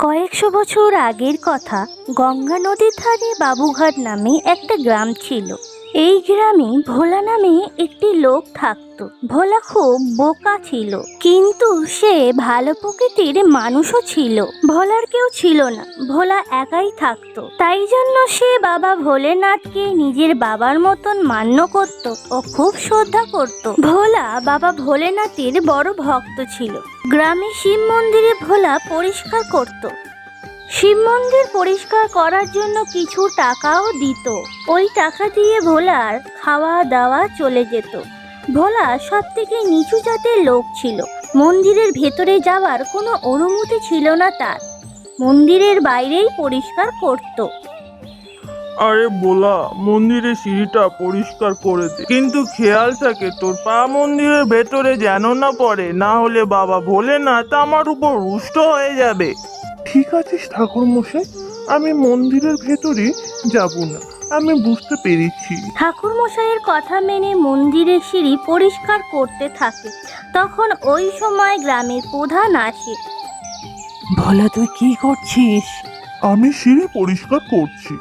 কয়েকশো বছর আগের কথা গঙ্গা নদীর ধারে বাবুঘাট নামে একটা গ্রাম ছিল। এই গ্রামে ভোলা নামে একটি লোক থাকতো। ভোলা খুব বোকা ছিল, কিন্তু সে ভালো প্রকৃতির মানুষও ছিল। ভোলার কেউ ছিল না, ভোলা একাই থাকতো। তাই জন্য সে বাবা ভোলেনাথকে নিজের বাবার মতন মান্য করত ও খুব শ্রদ্ধা করত। ভোলা বাবা ভোলেনাথের বড় ভক্ত ছিল। গ্রামে শিব মন্দিরে ভোলা পরিষ্কার করত। শিব মন্দির পরিষ্কার করার জন্য কিছু টাকাও দিত। ওই টাকা দিয়ে ভোলার খাওয়া দাওয়া চলে যেত। ভোলা সব থেকে নিচু জাতের লোক ছিল। মন্দিরের ভেতরে যাওয়ার কোনো অনুমতি ছিল না তার। মন্দিরের বাইরেই পরিষ্কার করত। আরে বোলা মন্দিরের সিঁড়িটা পরিষ্কার করে দে। কিন্তু খেয়াল থাকে, তোর পা মন্দিরের ভেতরে যেন না পড়ে, না হলে বাবা ভোলে না তা আমার উপর রুষ্ট হয়ে যাবে। ঠিক আছে ঠাকুর মশাই? আমি মন্দিরের ভেতরে যাব না। আমি বুঝতে পেরেছি। ঠাকুর মশাইয়ের কথা মেনে মন্দিরের সিঁড়ি পরিষ্কার করতে থাকে। তখন ওই সময় গ্রামের প্রধান আসে। ভোলা তুই কি করছিস? আমি সিঁড়ি পরিষ্কার করছি।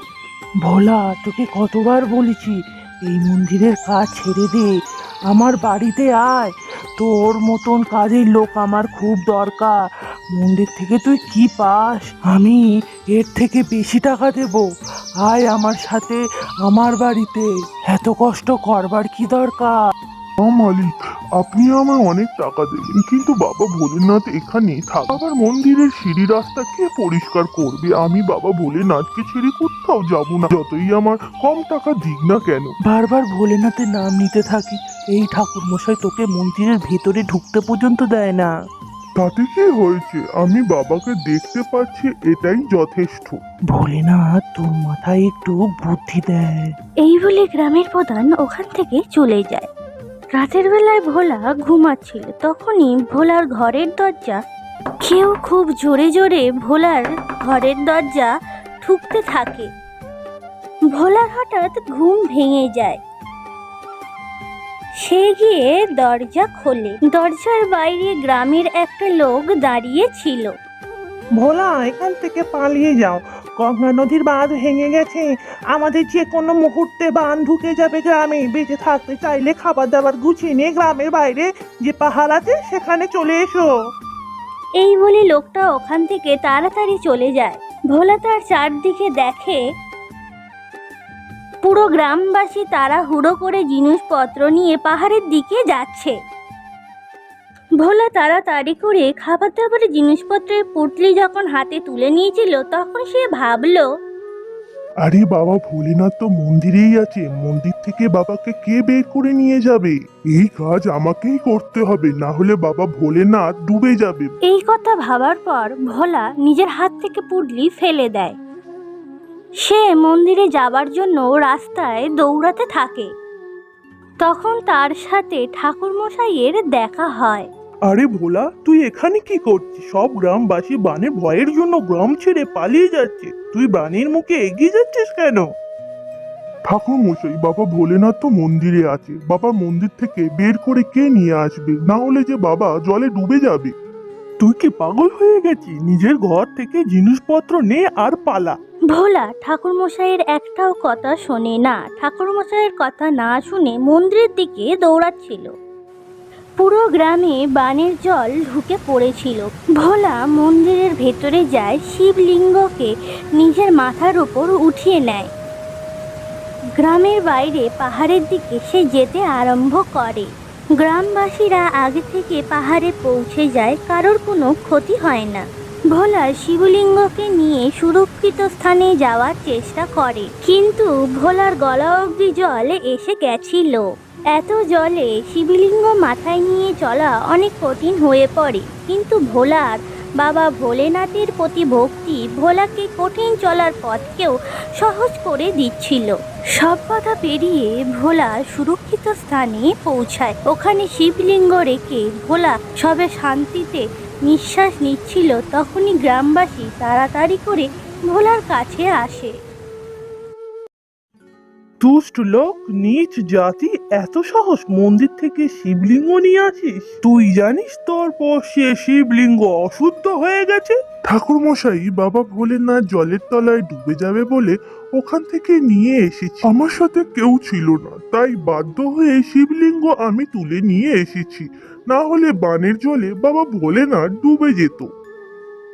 ভোলা তোকে কতবার বলেছি এই মন্দিরের কাজ ছেড়ে দে আমার বাড়িতে আয়। তোর মতন কাজের লোক আমার খুব দরকার। মন্দির থেকে তুই কি পাস? আমি এর থেকে বেশি টাকা দেব। আয় আমার সাথে আমার বাড়িতে। এত কষ্ট করবার কি দরকার? ও মালিক আপনি আমায় অনেক টাকা দেবেন কিন্তু বাবা ভোলেনাথ এখানে থাক। আবার মন্দিরের সিঁড়ি রাস্তা কে পরিষ্কার করবে? আমি বাবা ভোলেনাথকে ছেড়ে কোথাও যাব না। যতই আমার কম টাকা দিক না কেন। বারবার ভোলেনাথের নাম নিতে থাকি। এই ঠাকুর মশাই তোকে মন্দিরের ভেতরে ঢুকতে পর্যন্ত দেয় না। তাতে কি হয়েছে? আমি বাবাকে দেখতে পাচ্ছি এটাই যথেষ্ট। ভোলেনাথ তোর মাথায় একটু বুদ্ধি দেয়। এই বলে গ্রামের প্রধান ওখান থেকে চলে যায়। রাতের বেলায় ভোলা ঘুমাচ্ছিল। তখনই ভোলার ঘরের দরজা কেউ খুব জোরে জোরে ভোলার ঘরের দরজা ঠুকতে থাকে। ভোলার হঠাৎ ঘুম ভেঙে যায়। সে গিয়ে দরজা খোলে। দরজার বাইরে গ্রামের একটা লোক দাঁড়িয়ে ছিল। ভোলা এখান থেকে পালিয়ে যাও। গঙ্গা নদীর বাঁধ ভেঙে গেছে। আমাদের যে কোনো মুহূর্তে বাঁধ ঢুকে যাবে গ্রামে। বেঁচে থাকতে চাইলে খাবার দাবার গুছিয়ে নিয়ে গ্রামের বাইরে যে পাহাড় আছে সেখানে চলে এসো। এই বলে লোকটা ওখান থেকে তাড়াতাড়ি চলে যায়। ভোলা তার চারদিকে দেখে পুরো গ্রামবাসী তারা হুড়ো করে জিনিসপত্র নিয়ে পাহাড়ের দিকে যাচ্ছে। ভোলা তাড়াতাড়ি করে খাবার দাবারের জিনিসপত্রের পুটলি যখন হাতে তুলে নিয়েছিল তখন সে ভাবলো আরে বাবা ভোলেনাথ তো মন্দিরেই আছে। মন্দির থেকে বাবাকে কে বের করে নিয়ে যাবে? এই কাজ আমাকেই করতে হবে না হলে বাবা ভোলেনাথ ডুবে যাবে। এই কথা ভাবার পর ভোলা নিজের হাত থেকে পুডলি ফেলে দেয়। সে মন্দিরে যাবার জন্য রাস্তায় দৌড়াতে থাকে। তখন তার সাথে ঠাকুরমশাইয়ের দেখা হয়। আরে ভোলা তুই এখানে কি করছিস? সব গ্রামবাসী বানে ভয়ের জন্য গ্রাম ছেড়ে পালিয়ে যাচ্ছে। তুই বানের মুখে এগিয়ে যাচ্ছিস কেন? ঠাকুর মশাই বাবা ভোলেনাথ তো মন্দিরে আছে। বাবা মন্দির থেকে বের করে কে নিয়ে আসবে? না হলে যে বাবা জলে ডুবে যাবে। তুই কি পাগল হয়ে গেছি নিজের ঘর থেকে জিনিসপত্র নে আর পালা। ভোলা, ঠাকুরমশাইয়ের একটাও কথা শোনে না। ঠাকুরমশাইয়ের কথা না শুনে মন্দিরের দিকে দৌড়াচ্ছিল। পুরো গ্রামে বানের জল ঢুকে পড়েছিল। ভোলা মন্দিরের ভেতরে যায় শিবলিঙ্গকে নিজের মাথার উপর উঠিয়ে নেয়। গ্রামের বাইরে পাহাড়ের দিকে সে যেতে আরম্ভ করে। গ্রামবাসীরা আগে থেকে পাহাড়ে পৌঁছে যায়, কারোর কোনো ক্ষতি হয় না। ভোলা শিবলিঙ্গকে নিয়ে সুরক্ষিত স্থানে যাওয়ার চেষ্টা করে। কিন্তু ভোলার গলা অবধি জল এসে গেছিল। এত জলে শিবলিঙ্গ মাথায় নিয়ে চলা অনেক কঠিন হয়ে পড়ে। কিন্তু ভোলার বাবা ভোলেনাথের প্রতি ভক্তি ভোলাকে কঠিন চলার পথকেও সহজ করে দিচ্ছিল। সব কথা পেরিয়ে ভোলা সুরক্ষিত স্থানে পৌঁছায়। ওখানে শিবলিঙ্গ রেখে ভোলা সবে শান্তিতে নিঃশ্বাস নিচ্ছিল তখনই গ্রামবাসী তাড়াতাড়ি করে ভোলার কাছে আসে। দুষ্ট লোক নিচ জাতি এত সাহস মন্দির থেকে শিবলিঙ্গ নিয়ে আসিস? তুই জানিস তোর পোষে শিবলিঙ্গ অশুদ্ধ হয়ে গেছে? ঠাকুর মশাই বাবা ভোলেনাথ জলের তলায় ডুবে যাবে বলে ওখান থেকে নিয়ে এসেছি। আমার সাথে কেউ ছিল না, তাই বাধ্য হয়ে শিবলিঙ্গ আমি তুলে নিয়ে এসেছি। না হলে বানের জলে বাবা বলে ভোলেনাথ ডুবে যেত।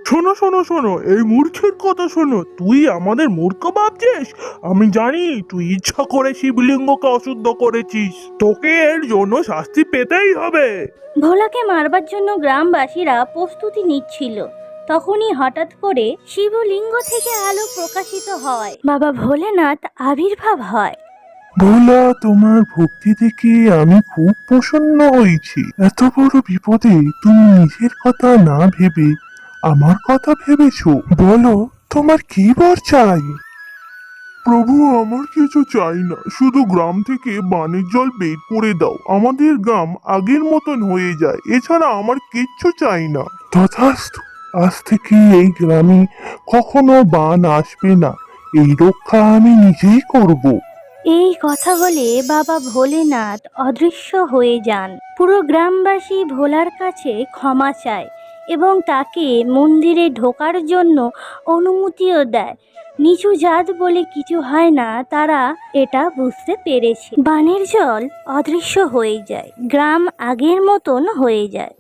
শোনো শোনো শোনো, এই মূর্খের কথা শোনো। তুই আমাদের মূর্খ ভাবছিস? আমি জানি তুই ইচ্ছা করে শিবলিঙ্গকে অশুদ্ধ করেছিস। তোকে এর জন্য শাস্তি পেতেই হবে। ভোলাকে মারবার জন্য গ্রামবাসীরা প্রস্তুতি নিচ্ছিল। তখনই হঠাৎ করে শিবলিঙ্গ থেকে আলো প্রকাশিত হয়। বাবা ভোলেনাথ আবির্ভাব হয়। ভোলা, তোমার ভক্তি দেখে আমি খুব প্রসন্ন হয়েছি। এত বড় বিপদে তুমি নিজের কথা না ভেবে আমার কথা ভেবেছো? বলো, তোমার কি বর চাই? প্রভু, আমার কিছু চাই না। শুধু গ্রাম থেকে বানের জল বের করে দাও। আমাদের গ্রাম আগের মতন হয়ে যায়। এছাড়া আমার কিচ্ছু চাই না। তথাস্তু আজ থেকে এই গ্রামে কখনো বান আসবে না। এই রক্ষা আমি নিজেই করব। এই কথা বলে বাবা ভোলেনাথ অদৃশ্য হয়ে যান। পুরো গ্রামবাসী ভোলার কাছে ক্ষমা চায় এবং তাকে মন্দিরে ঢোকার জন্য অনুমতিও দেয়। নিচু জাত বলে কিছু হয় না, তারা এটা বুঝতে পেরেছে। বানের জল অদৃশ্য হয়ে যায়, গ্রাম আগের মতন হয়ে যায়।